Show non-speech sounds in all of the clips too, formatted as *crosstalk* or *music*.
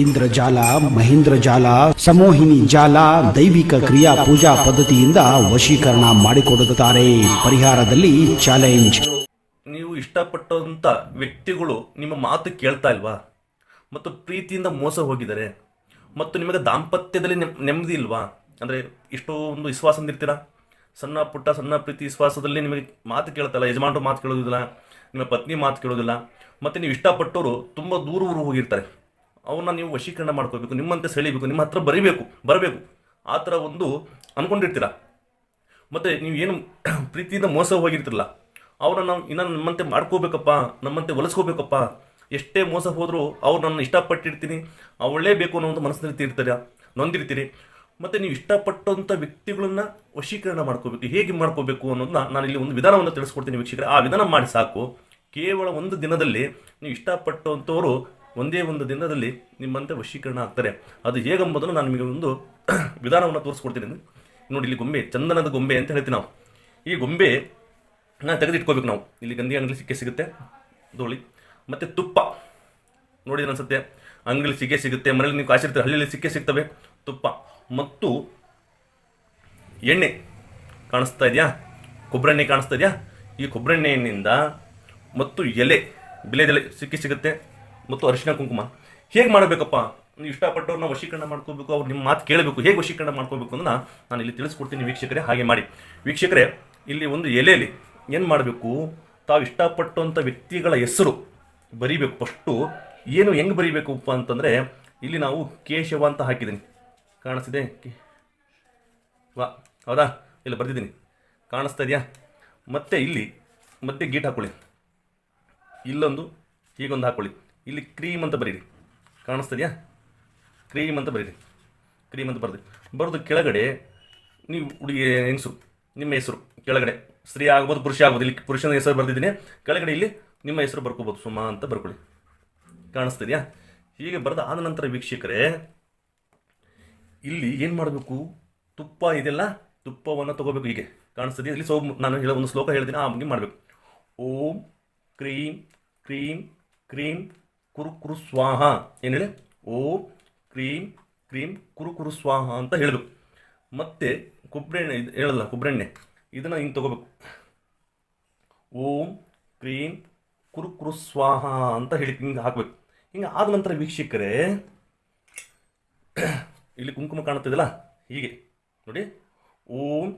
ಇಂದ್ರಜಾಲ ಮಹೇಂದ್ರ ಜಾಲ, ಸಮೋಹಿನಿ ಜಾಲ, ದೈವಿಕ ಕ್ರಿಯಾ ಪೂಜಾ ಪದ್ಧತಿಯಿಂದ ವಶೀಕರಣ ಮಾಡಿಕೊಡುತ್ತಾರೆ. ಪರಿಹಾರದಲ್ಲಿ ಚಾಲೆಂಜ್ ನೀವು ಇಷ್ಟಪಟ್ಟಂತ ವ್ಯಕ್ತಿಗಳು ನಿಮ್ಮ ಮಾತು ಕೇಳ್ತಾ ಇಲ್ವಾ? ಮತ್ತು ಪ್ರೀತಿಯಿಂದ ಮೋಸ ಹೋಗಿದ್ದಾರೆ. ಮತ್ತು ನಿಮಗೆ ದಾಂಪತ್ಯದಲ್ಲಿ ನೆಮ್- ನೆಮ್ಮದಿ ಇಲ್ವಾ? ಅಂದರೆ ಇಷ್ಟೊಂದು ವಿಶ್ವಾಸ ಹೊಂದಿರ್ತೀರಾ? ಸಣ್ಣ ಪುಟ್ಟ, ಸಣ್ಣ ಪ್ರೀತಿ ವಿಶ್ವಾಸದಲ್ಲಿ ನಿಮಗೆ ಮಾತು ಕೇಳ್ತಲ್ಲ ಯಜಮಾನರು ಮಾತು ಕೇಳೋದಿಲ್ಲ, ನಿಮ್ಮ ಪತ್ನಿ ಮಾತು ಕೇಳೋದಿಲ್ಲ. ಮತ್ತು ನೀವು ಇಷ್ಟಪಟ್ಟವರು ತುಂಬ ದೂರ ಊರು ಹೋಗಿರ್ತಾರೆ. ಅವನ್ನ ನೀವು ವಶೀಕರಣ ಮಾಡ್ಕೋಬೇಕು, ನಿಮ್ಮಂತೆ ಸೆಳಿಬೇಕು, ನಿಮ್ಮ ಹತ್ರ ಬರೀಬೇಕು, ಬರಬೇಕು. ಆ ಥರ ಒಂದು ಅಂದ್ಕೊಂಡಿರ್ತೀರ ಮತ್ತು ನೀವು ಏನು *clears throat* ಪ್ರೀತಿಯಿಂದ ಮೋಸ ಹೋಗಿರ್ತಿರಲ್ಲ, ಅವ್ರನ್ನ ನಾವು ಇನ್ನೂ ನಮ್ಮಂತೆ ಮಾಡ್ಕೋಬೇಕಪ್ಪ, ನಮ್ಮಂತೆ ಹೊಲಿಸ್ಕೋಬೇಕಪ್ಪ ಎಷ್ಟೇ ಮೋಸ ಹೋದರೂ ಅವ್ರು ನನ್ನ ಇಷ್ಟಪಟ್ಟಿರ್ತೀನಿ ಅವಳೇ ಬೇಕು ಅನ್ನೋ ಒಂದು ಮನಸ್ಸಿನಲ್ಲಿ ಇರ್ತೀರ, ನೊಂದಿರ್ತೀರಿ. ಮತ್ತು ನೀವು ಇಷ್ಟಪಟ್ಟಂಥ ವ್ಯಕ್ತಿಗಳನ್ನ ವಶೀಕರಣ ಮಾಡ್ಕೋಬೇಕು, ಹೇಗೆ ಮಾಡ್ಕೋಬೇಕು ಅನ್ನೋದನ್ನ ನಾನು ಇಲ್ಲಿ ಒಂದು ವಿಧಾನವನ್ನು ತಿಳಿಸ್ಕೊಡ್ತೀನಿ ವೀಕ್ಷಕರೇ. ಆ ವಿಧಾನ ಮಾಡಿ ಸಾಕು. ಕೇವಲ ಒಂದು ದಿನದಲ್ಲಿ ನೀವು ಇಷ್ಟಪಟ್ಟಂಥವರು ಒಂದೇ ಒಂದು ದಿನದಲ್ಲಿ ನಿಮ್ಮಂತೆ ವಶೀಕರಣ ಆಗ್ತಾರೆ. ಅದು ಹೇಗೆಂಬುದನ್ನು ನಾನು ನಿಮಗೆ ಒಂದು *clears throat* ವಿಧಾನವನ್ನು ತೋರಿಸ್ಕೊಡ್ತೀನಿ. ನೋಡಿ, ಇಲ್ಲಿ ಗೊಂಬೆ, ಚಂದನದ ಗೊಂಬೆ ಅಂತ ಹೇಳ್ತೀವಿ ನಾವು. ಈ ಗೊಂಬೆ ನಾನು ತೆಗೆದಿಟ್ಕೋಬೇಕು ನಾವು. ಇಲ್ಲಿ ಗಂಧಿ ಅಂಗಡಿ ಸಿಕ್ಕೇ ಸಿಗುತ್ತೆ ಧೋಳಿ ಮತ್ತು ತುಪ್ಪ. ನೋಡಿದ್ರೆ ಅನ್ಸುತ್ತೆ ಅಂಗಡಿ ಸಿಕ್ಕೇ ಸಿಗುತ್ತೆ ಮನೇಲಿ ನೀವು ಕಾಶಿರ್ತೀರ ಹಳ್ಳಿಯಲ್ಲಿ ಸಿಕ್ಕೇ ಸಿಗ್ತವೆ. ತುಪ್ಪ ಮತ್ತು ಎಣ್ಣೆ. ಕಾಣಿಸ್ತಾ ಇದೆಯಾ? ಕೊಬ್ಬರೆಣ್ಣೆ ಕಾಣಿಸ್ತಾ ಇದೆಯಾ? ಈ ಕೊಬ್ಬರೆಣ್ಣೆಯಿಂದ ಮತ್ತು ಎಲೆ, ಬಿಲೆದೆಲೆ ಸಿಕ್ಕಿ ಸಿಗುತ್ತೆ. ಮತ್ತು ಅರಿಶಿನ ಕುಂಕುಮ. ಹೇಗೆ ಮಾಡಬೇಕಪ್ಪ? ನೀವು ಇಷ್ಟಪಟ್ಟವ್ರನ್ನ ವಶೀಕರಣ ಮಾಡ್ಕೋಬೇಕು, ಅವ್ರು ನಿಮ್ಮ ಮಾತು ಕೇಳಬೇಕು, ಹೇಗೆ ವಶೀಕರಣ ಮಾಡ್ಕೋಬೇಕು ಅಂತ ನಾನು ಇಲ್ಲಿ ತಿಳಿಸ್ಕೊಡ್ತೀನಿ ವೀಕ್ಷಕರೇ, ಹಾಗೆ ಮಾಡಿ. ವೀಕ್ಷಕರೇ, ಇಲ್ಲಿ ಒಂದು ಎಲೆಯಲ್ಲಿ ಏನು ಮಾಡಬೇಕು? ತಾವು ಇಷ್ಟಪಟ್ಟಂಥ ವ್ಯಕ್ತಿಗಳ ಹೆಸರು ಬರೀಬೇಕು. ಫಸ್ಟು ಏನು ಹೆಂಗೆ ಬರೀಬೇಕಪ್ಪ ಅಂತಂದರೆ, ಇಲ್ಲಿ ನಾವು ಕೇಶವ ಅಂತ ಹಾಕಿದ್ದೀನಿ. ಕಾಣಿಸ್ತಿದೆ? ವಾ, ಹೌದಾ? ಇಲ್ಲ ಬರ್ತಿದ್ದೀನಿ ಕಾಣಿಸ್ತಾ ಇದೆಯಾ? ಮತ್ತೆ ಇಲ್ಲಿ, ಮತ್ತೆ ಗೀಟ್ ಹಾಕೊಳ್ಳಿ. ಇಲ್ಲೊಂದು, ಹೀಗೊಂದು ಹಾಕೊಳ್ಳಿ. ಇಲ್ಲಿ ಕ್ರೀಮ್ ಅಂತ ಬರೀರಿ. ಕಾಣಿಸ್ತಿದೆಯಾ? ಕ್ರೀಮ್ ಅಂತ ಬರೀರಿ. ಕ್ರೀಮ್ ಅಂತ ಬರ್ದಿ. ಬರೆದು ಕೆಳಗಡೆ ನೀವು ಹುಡುಗಿ ಹೆಂಗಸು, ನಿಮ್ಮ ಹೆಸರು ಕೆಳಗಡೆ. ಸ್ತ್ರೀ ಆಗ್ಬೋದು, ಪುರುಷ ಆಗ್ಬೋದು. ಇಲ್ಲಿ ಪುರುಷನ ಹೆಸರು ಬರೆದಿದ್ದೀನಿ. ಕೆಳಗಡೆ ಇಲ್ಲಿ ನಿಮ್ಮ ಹೆಸರು ಬರ್ಕೋಬೋದು. ಸುಮಾ ಅಂತ ಬರ್ಕೊಳ್ಳಿ. ಕಾಣಿಸ್ತಿದೆಯಾ? ಹೀಗೆ ಬರೆದ ಆದ ನಂತರ ವೀಕ್ಷಕರೇ, ಇಲ್ಲಿ ಏನು ಮಾಡಬೇಕು? ತುಪ್ಪ ಇದೆಲ್ಲ ತುಪ್ಪವನ್ನು ತಗೋಬೇಕು ಹೀಗೆ. ಕಾಣಿಸ್ತದೆ ಇಲ್ಲಿ ಸೋ ನಾನು ಹೇಳೋ ಒಂದು ಶ್ಲೋಕ ಹೇಳ್ತೀನಿ, ಆ ಮಾಡಬೇಕು. ಓಂ ಕ್ರೀಂ ಕ್ರೀಂ ಕ್ರೀಂ ಕುರು ಕುರು ಸ್ವಾಹ. ಏನು ಹೇಳಿ ಓಂ ಕ್ರೀಂ ಕ್ರೀಂ ಕುರು ಸ್ವಾಹ ಅಂತ ಹೇಳಬೇಕು ಮತ್ತೆ ಕೊಬ್ಬರೆಣ್ಣೆ ಇದು ಹೇಳಲ್ಲ ಕೊಬ್ಬರೆಣ್ಣೆ ಇದನ್ನು ಹಿಂಗೆ ತಗೋಬೇಕು. ಓಂ ಕ್ರೀಂ ಕುರು ಕುರು ಸ್ವಾಹ ಅಂತ ಹೇಳಿ ಹಿಂಗೆ ಹಾಕಬೇಕು. ಹಿಂಗೆ ಆದ ನಂತರ ವೀಕ್ಷಕರೆ, ಇಲ್ಲಿ ಕುಂಕುಮ ಕಾಣುತ್ತಿದೆಯಲ್ಲ? ಹೀಗೆ. ನೋಡಿ. ಓಂ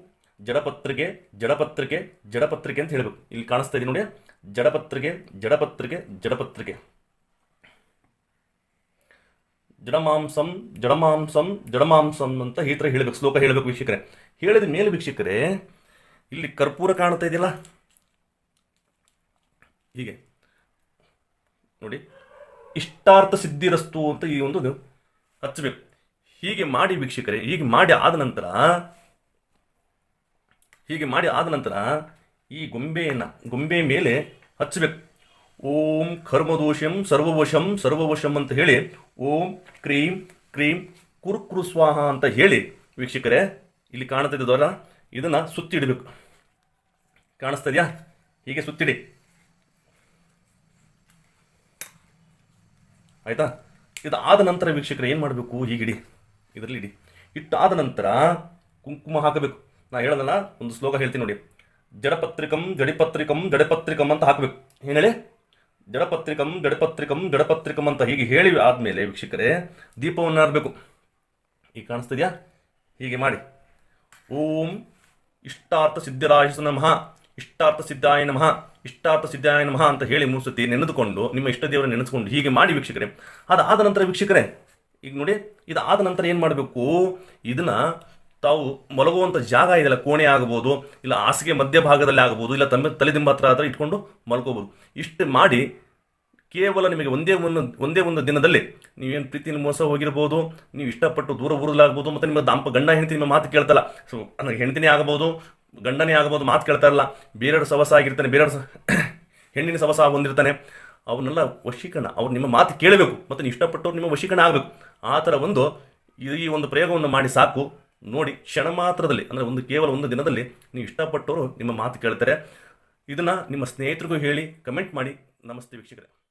ಜಡಪತ್ರಿಕೆ ಜಡಪತ್ರಿಕೆ ಜಡಪತ್ರಿಕೆ ಅಂತ ಹೇಳಬೇಕು. ಇಲ್ಲಿ ಕಾಣಿಸ್ತಾ ಇದೆ ನೋಡಿ. ಜಡಪತ್ರಿಕೆ ಜಡಪತ್ರಿಕೆ ಜಡಪತ್ರಿಕೆ ಜಡಮಾಂಸಂ ಜಡಮಾಂಸಂ ಜಡಮಾಂಸಂ ಅಂತ ಈ ಥರ ಹೇಳಬೇಕು, ಶ್ಲೋಕ ಹೇಳಬೇಕು ವೀಕ್ಷಕರೇ. ಹೇಳಿದ ಮೇಲೆ ವೀಕ್ಷಕರೇ, ಇಲ್ಲಿ ಕರ್ಪೂರ ಕಾಣ್ತಾ ಇದೆಯಲ್ಲ? ಹೀಗೆ. ನೋಡಿ, ಇಷ್ಟಾರ್ಥ ಸಿದ್ಧಿರಸ್ತು ಅಂತ ಈ ಒಂದು ಹಚ್ಚಬೇಕು. ಹೀಗೆ ಮಾಡಿ ವೀಕ್ಷಕರೇ, ಹೀಗೆ ಮಾಡಿ ಆದ ನಂತರ, ಹೀಗೆ ಮಾಡಿ ಆದ ನಂತರ ಈ ಗೊಂಬೆಯನ್ನು, ಗೊಂಬೆ ಮೇಲೆ ಹಚ್ಚಬೇಕು. ಓಂ ಕರ್ಮದೋಷಂ ಸರ್ವವಶಂ ಸರ್ವವಶಂ ಅಂತ ಹೇಳಿ, ಓಂ ಕ್ರೀಂ ಕ್ರೀಂ ಕುರುಕುರು ಸ್ವಾಹ ಅಂತ ಹೇಳಿ ವೀಕ್ಷಕರೇ, ಇಲ್ಲಿ ಕಾಣ್ತಿದ್ದದಲ್ಲ ಇದನ್ನು ಸುತ್ತಿಡಬೇಕು. ಕಾಣಿಸ್ತದ್ಯಾ ಹೀಗೆ ಸುತ್ತಿಡಿ. ಆಯ್ತಾ? ಇದು ಆದ ನಂತರ ವೀಕ್ಷಕರು ಏನು ಮಾಡಬೇಕು? ಹೀಗಿಡಿ ಇದರಲ್ಲಿ ಇಡಿ. ಇಟ್ಟಾದ ನಂತರ ಕುಂಕುಮ ಹಾಕಬೇಕು. ನಾ ಹೇಳೋದಲ್ಲ, ಒಂದು ಶ್ಲೋಕ ಹೇಳ್ತೀನಿ ನೋಡಿ. ಜಡಪತ್ರಿಕಂ ಜಡಿಪತ್ರಿಕಂ ಜಡಪತ್ರಿಕಂ ಅಂತ ಹಾಕಬೇಕು. ಏನು ಹೇಳಿ? ಜಡಪತ್ರಿಕಂ ದಡಪತ್ರಿಕಂ ದಡಪತ್ರಿಕಂ ಅಂತ ಹೀಗೆ ಹೇಳಿ ಆದಮೇಲೆ ವೀಕ್ಷಕರೇ, ದೀಪವನ್ನು ಆರಬೇಕು ಈಗ ಕಾಣಿಸ್ತಿದ್ಯಾ? ಹೀಗೆ ಮಾಡಿ. ಓಂ ಇಷ್ಟಾರ್ಥ ಸಿದ್ಧರಾಯ ನಮಃ, ಇಷ್ಟಾರ್ಥ ಸಿದ್ಧಾಯ ನಮಃ, ಇಷ್ಟಾರ್ಥ ಸಿದ್ಧಾಯ ನಮಃ ಅಂತ ಹೇಳಿ ಮೂರು ನೆನೆದುಕೊಂಡು ನಿಮ್ಮ ಇಷ್ಟ ದೇವರ ನೆನೆಸ್ಕೊಂಡು ಹೀಗೆ ಮಾಡಿ ವೀಕ್ಷಕರೇ. ಅದಾದ ನಂತರ ವೀಕ್ಷಕರೇ, ಈಗ ನೋಡಿ, ಇದಾದ ನಂತರ ಏನು ಮಾಡಬೇಕು? ಇದನ್ನ ತಾವು ಮಲಗುವಂಥ ಜಾಗ ಇದೆಯಲ್ಲ, ಕೋಣೆ ಆಗ್ಬೋದು, ಇಲ್ಲ ಹಾಸಿಗೆ ಮಧ್ಯಭಾಗದಲ್ಲಿ ಆಗ್ಬೋದು, ಇಲ್ಲ ತಮ್ಮ ತಲೆದಿಂಬ ಹತ್ರ ಹತ್ರ ಇಟ್ಕೊಂಡು ಮಲ್ಕೋಬೋದು. ಇಷ್ಟು ಮಾಡಿ ಕೇವಲ ನಿಮಗೆ ಒಂದೇ ಒಂದು ಒಂದೇ ಒಂದು ದಿನದಲ್ಲಿ ನೀವೇನು ಪ್ರೀತಿಯಲ್ಲಿ ಮೋಸ ಹೋಗಿರ್ಬೋದು, ನೀವು ಇಷ್ಟಪಟ್ಟು ದೂರ ಊರಲಾಗ್ಬೋದು ಮತ್ತು ನಿಮ್ಮ ದಾಂಪ ಗಂಡ ಹೆಂಡತಿ ನಿಮ್ಮ ಮಾತು ಕೇಳ್ತಲ್ಲ. ಸೊ ಅಂದರೆ ಹೆಂಡತಿನೇ ಆಗ್ಬೋದು, ಗಂಡನೇ ಆಗ್ಬೋದು ಮಾತು ಕೇಳ್ತಾ ಇರಲ್ಲ ಬೇರೆಯವ್ರ ಸವಸ ಆಗಿರ್ತಾನೆ, ಬೇರೆಯವ್ರ *coughs* ಹೆಣ್ಣಿನ ಸವಸ ಹೊಂದಿರ್ತಾನೆ. ಅವನ್ನೆಲ್ಲ ವಶೀಕರಣ, ಅವ್ರು ನಿಮ್ಮ ಮಾತು ಕೇಳಬೇಕು, ಮತ್ತು ಇಷ್ಟಪಟ್ಟವ್ರು ನಿಮ್ಮ ವಶೀಕರಣ ಆಗಬೇಕು. ಆ ಥರ ಒಂದು ಈ ಒಂದು ಪ್ರಯೋಗವನ್ನು ಮಾಡಿ ಸಾಕು. ನೋಡಿ ಕ್ಷಣ ಮಾತ್ರದಲ್ಲಿ, ಅಂದರೆ ಒಂದು ಕೇವಲ ಒಂದು ದಿನದಲ್ಲಿ ನೀವು ಇಷ್ಟಪಟ್ಟವರು ನಿಮ್ಮ ಮಾತು ಕೇಳ್ತಾರೆ. ಇದನ್ನು ನಿಮ್ಮ ಸ್ನೇಹಿತರಿಗೂ ಹೇಳಿ ಕಮೆಂಟ್ ಮಾಡಿ. ನಮಸ್ತೆ ವೀಕ್ಷಕರೇ.